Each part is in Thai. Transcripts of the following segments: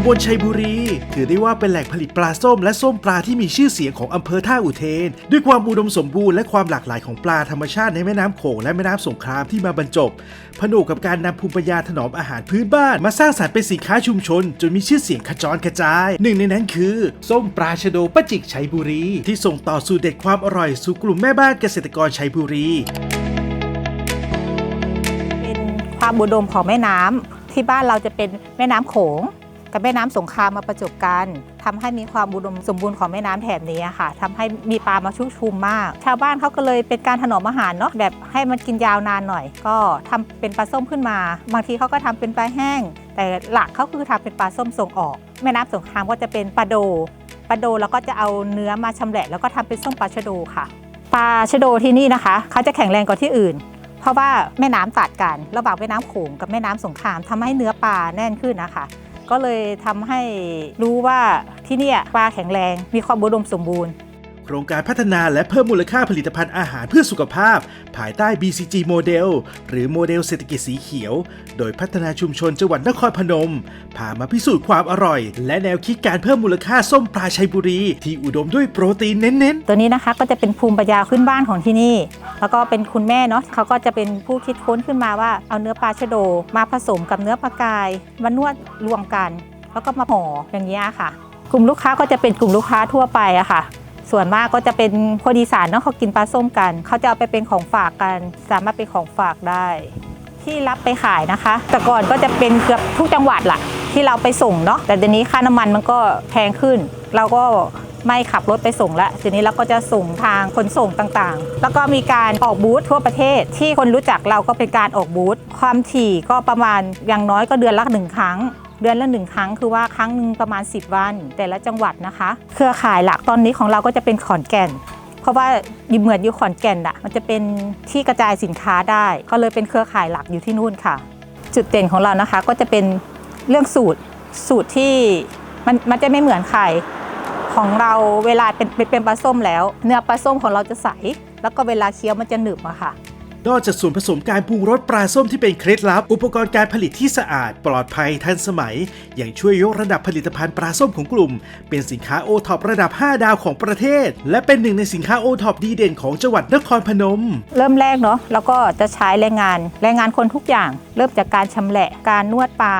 ำบลชัยบุรี ถือได้ว่าเป็นแหล่งผลิตปลาส้มและส้มปลาที่มีชื่อเสียงของอำเภอท่าอุเทน ด้วยความอุดมสมบูรณ์และความหลากหลายของปลาธรรมชาติในแม่น้ำโขงและแม่น้ำสงครามที่มาบรรจบ ผนวกกับการนำภูมิปัญญาถนอมอาหารพื้นบ้าน มาสร้างสรรค์เป็นสินค้าชุมชน จนมีชื่อเสียงขจรกระจาย หนึ่งในนั้นคือ ส้มปลาชะโดป้าจิกชัยบุรี ที่ส่งต่อสูตรเด็ดความอร่อยสู่กลุ่มแม่บ้านเกษตรกรชัยบุรีเป็นความอุดมของแม่น้ำที่บ้านเราจะเป็นแม่น้ำโขง กับแม่น้ำสงครามมาประจบกันทำให้มีความอุดมสมบูรณ์ของแม่น้ำแถบนี้ค่ะทำให้มีปลามาชุกชุมมาก ชาวบ้านเขาก็เลยเป็นการถนอมอาหารเนาะแบบให้มันกินยาวนานหน่อย ก็ทำเป็นปลาส้มขึ้นมา บางทีเขาก็ทำเป็นปลาแห้ง แต่หลักเขาคือทำเป็นปลาส้มส่งออก แม่น้ำสงครามก็จะเป็นปลาโดปลาโดแล้วก็จะเอาเนื้อมาชำแหละ แล้วก็ทำเป็นส้มปลาชะโดค่ะปลาชะโดที่นี่นะคะเขาจะแข็งแรงกว่าที่อื่นเพราะว่าแม่น้ำตัดกัน ระหว่างแม่น้ำโขงกับแม่น้ำสงครามทำให้เนื้อปลาแน่นขึ้นนะคะ ก็เลยทำให้รู้ว่าที่นี่ปลาแข็งแรงมีความอุดมสมบูรณ์ โครงการพัฒนาและเพิ่มมูลค่าผลิตภัณฑ์อาหารเพื่อสุขภาพ ภายใต้ BCG โมเดลหรือโมเดลเศรษฐกิจสีเขียว โดยพัฒนาชุมชนจังหวัดนครพนม พามาพิสูจน์ความอร่อย และแนวคิดการเพิ่มมูลค่าส้มปลาชัยบุรี ที่อุดมด้วยโปรตีนเน้น ๆ ตัวนี้นะคะก็จะเป็นภูมิปัญญาขึ้นบ้านของที่นี่ แล้วก็เป็นคุณแม่เนาะเขาก็จะเป็นผู้คิดค้นขึ้นมาว่าเอาเนื้อปลาชะโดมาผสมกับเนื้อปลากายมานวดรวมกัน แล้วก็มาห่ออย่างนี้ค่ะ กลุ่มลูกค้าก็จะเป็นกลุ่มลูกค้าทั่วไปอะค่ะ ส่วนมากก็จะเป็นคนอีสานเนาะเขากินปลาส้มกัน เขาจะเอาไปเป็นของฝากกัน สามารถเป็นของฝากได้ ที่รับไปขายนะคะ แต่ก่อนก็จะเป็นเกือบทุกจังหวัดล่ะที่เราไปส่งเนาะแต่เดี๋ยวนี้ค่าน้ำมันมันก็แพงขึ้น เราก็ไม่ขับรถไปส่งแล้วทีนี้เราก็จะส่งทางขนส่งต่างๆ แล้วก็มีการออกบูธทั่วประเทศ ที่คนรู้จักเราก็เป็นการออกบูธความถี่ก็ประมาณอย่างน้อยก็เดือนละหนึ่งครั้ง เดือนละหนึ่งครั้งคือว่าครั้งหนึ่งประมาณ 10 วัน แต่ละจังหวัดนะคะ เครือข่ายหลักตอนนี้ของเราก็จะเป็นขอนแก่น เพราะว่าอยู่เหมือนอยู่ขอนแก่นอะมันจะเป็นที่กระจายสินค้าได้ ก็เลยเป็นเครือข่ายหลักอยู่ที่นู่นค่ะ จุดเด่นของเรานะคะก็จะเป็นเรื่องสูตรสูตรที่มันมันจะไม่เหมือนใครของเราเวลาเป็นเป็นปลาส้มแล้ว เนื้อปลาส้มของเราจะใส แล้วก็เวลาเคี้ยวมันจะหนึบอะค่ะ นอกจากส่วนผสมการปรุงรสปลาส้มที่เป็นเคล็ดลับ อุปกรณ์การผลิตที่สะอาด ปลอดภัยทันสมัยย่างช่วยยกระดับผลิตภัณฑ์ปลาส้มของกลุ่ม เป็นสินค้าโอท็อประดับ 5 ดาวของประเทศ และเป็นหนึ่งในสินค้าโอท็อปดีเด่นของจังหวัดนครพนม เริ่มแรกเนาะแล้วก็จะใช้แรงงานแรงงานคนทุกอย่าง เริ่มจากการชำแหละการนวดปลา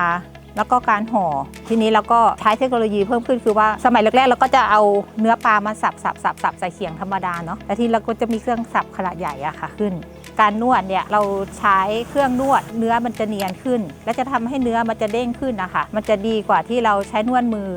แล้วก็การห่อ ทีนี้เราก็ใช้เทคโนโลยีเพิ่มขึ้นคือว่าสมัยแรกๆเราก็จะเอาเนื้อปลามาสับสับสับสับใส่เขียงธรรมดาเนาะแต่ทีนี้เราก็จะมีเครื่องสับขนาดใหญ่อะค่ะขึ้น การนวดเนี่ยเราใช้เครื่องนวดเนื้อมันจะเนียนขึ้น และจะทำให้เนื้อมันจะเด้งขึ้นนะคะมันจะดีกว่าที่เราใช้นวดมือ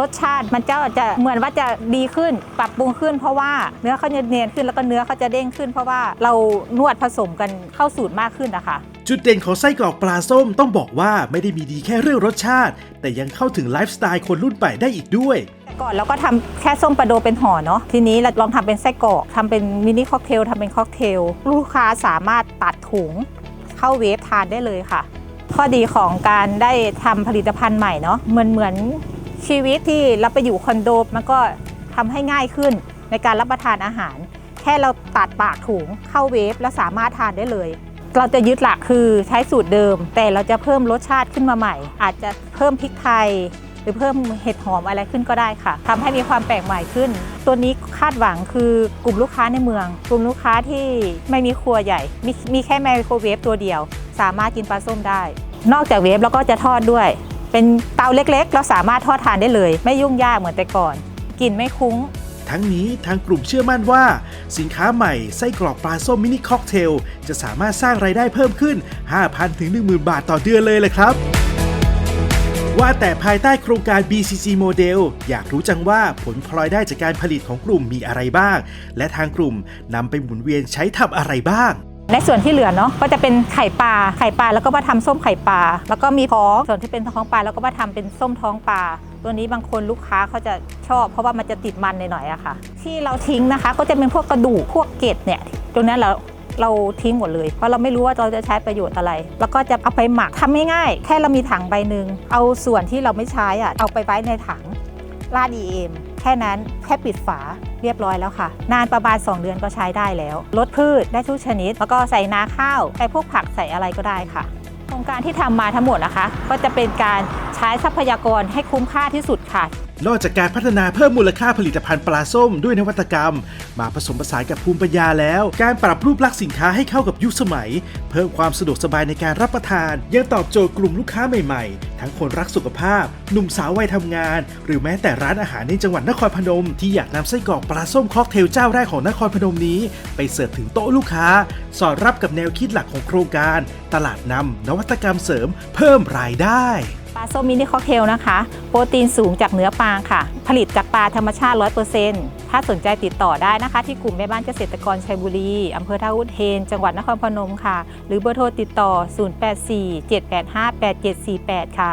รสชาติมันจะจะเหมือนว่าจะดีขึ้นปรับปรุงขึ้น เพราะว่าเนื้อเขาจะเนียนขึ้นแล้วก็เนื้อเขาจะเด้งขึ้น เพราะว่าเรานวดผสมกันเข้าสูตรมากขึ้นนะคะ จุดเด่นของไส้กรอกปลาส้มต้องบอกว่าไม่ได้มีดีแค่เรื่องรสชาติ แต่ยังเข้าถึงไลฟ์สไตล์คนรุ่นใหม่ได้อีกด้วย ก่อนเราก็ทำแค่ส้มปลาโดเป็นห่อเนาะทีนี้เราลองทำเป็นไส้กรอกทำเป็นมินิค็อกเทลทำเป็นค็อกเทล ลูกค้าสามารถตัดถุง เข้าเวฟทานได้เลยค่ะ ข้อดีของการได้ทำผลิตภัณฑ์ใหม่เนาะเหมือนเหมือนชีวิตที่เราไปอยู่คอนโดมันก็ทำให้ง่ายขึ้นในการรับประทานอาหาร แค่เราตัดปากถุงเข้าเวฟแล้วสามารถทานได้เลย เราจะยึดหลักคือใช้สูตรเดิม แต่เราจะเพิ่มรสชาติขึ้นมาใหม่ อาจจะเพิ่มพริกไทย หรือเพิ่มเห็ดหอมอะไรขึ้นก็ได้ค่ะทำให้มีความแปลกใหม่ขึ้น ตัวนี้คาดหวังคือกลุ่มลูกค้าในเมือง กลุ่มลูกค้าที่ไม่มีครัวใหญ่ มีมีแค่ไมโครเวฟตัวเดียว สามารถกินปลาส้มได้ นอกจากเวฟเราก็จะทอดด้วย เป็นเตาเล็กๆ เราสามารถทอดทานได้เลย ไม่ยุ่งยากเหมือนแต่ก่อน กินไม่คุ้ง ทั้งนี้ทางกลุ่มเชื่อมั่นว่า สินค้าใหม่ไส้กรอกปลาส้มมินิค็อกเทล จะสามารถสร้างรายได้เพิ่มขึ้น 5,000 ถึง 10,000 บาทต่อเดือนเลยแหละครับว่าแต่ภายใต้โครงการ BCG Model อยากรู้จังว่าผลพลอยได้จากการผลิตของกลุ่มมีอะไรบ้าง และทางกลุ่มนำไปหมุนเวียนใช้ทำอะไรบ้าง ในส่วนที่เหลือเนาะก็จะเป็นไข่ปลาไข่ปลาแล้วก็มาทำส้มไข่ปลาแล้วก็มีท้องส่วนที่เป็นท้องปลาแล้วก็มาทำเป็นส้มท้องปลาตัวนี้บางคนลูกค้าเขาจะชอบ เพราะว่ามันจะติดมันหน่อยๆอะค่ะ ที่เราทิ้งนะคะ ก็จะเป็นพวกกระดูกพวกเกล็ดเนี่ยตรงนั้นเราเราทิ้งหมดเลย เพราะเราไม่รู้ว่าเราจะใช้ประโยชน์อะไร แล้วก็จะเอาไปหมักทำง่ายๆแค่เรามีถังใบหนึ่งเอาส่วนที่เราไม่ใช้อะเอาไปไว้ในถังราด EM แค่นั้นแค่ปิดฝาเรียบร้อยแล้วค่ะ นานประมาณ 2 เดือนก็ใช้ได้แล้วลดพืชได้ทุกชนิด แล้วก็ใส่นาข้าวใส่พวกผักใส่อะไรก็ได้ค่ะ โครงการที่ทำมาทั้งหมดนะคะ ก็จะเป็นการ ช้ทรัพยากรให้คุ้มค่าที่สุดค่ะ นอกจากการพัฒนาเพิ่มมูลค่าผลิตภัณฑ์ปลาส้มด้วยนวัตกรรม มาผสมผสานกับภูมิปัญญาแล้ว การปรับรูปลักษณ์สินค้าให้เข้ากับยุคสมัย เพิ่มความสะดวกสบายในการรับประทาน ยังตอบโจทย์กลุ่มลูกค้าใหม่ๆ ทั้งคนรักสุขภาพ หนุ่มสาววัยทำงาน หรือแม้แต่ร้านอาหารในจังหวัดนครพนม ที่อยากนำไส้กรอกปลาส้มค็อกเทลเจ้าแรกของนครพนมนี้ ไปเสิร์ฟถึงโต๊ะลูกค้า สอดรับกับแนวคิดหลักของโครงการ ตลาดนำนวัตกรรมเสริม เพิ่มรายได้ ปลาส้มมินิค็อกเทลนะคะ โปรตีนสูงจากเนื้อปลาค่ะ ผลิตจากปลาธรรมชาติ 100%ถ้าสนใจติดต่อได้นะคะ ที่กลุ่มแม่บ้านเกษตรกรชัยบุรี อำเภอท่าอุเทน จังหวัดนครพนมค่ะ หรือเบอร์โทรติดต่อ 084 785 8748 ค่ะ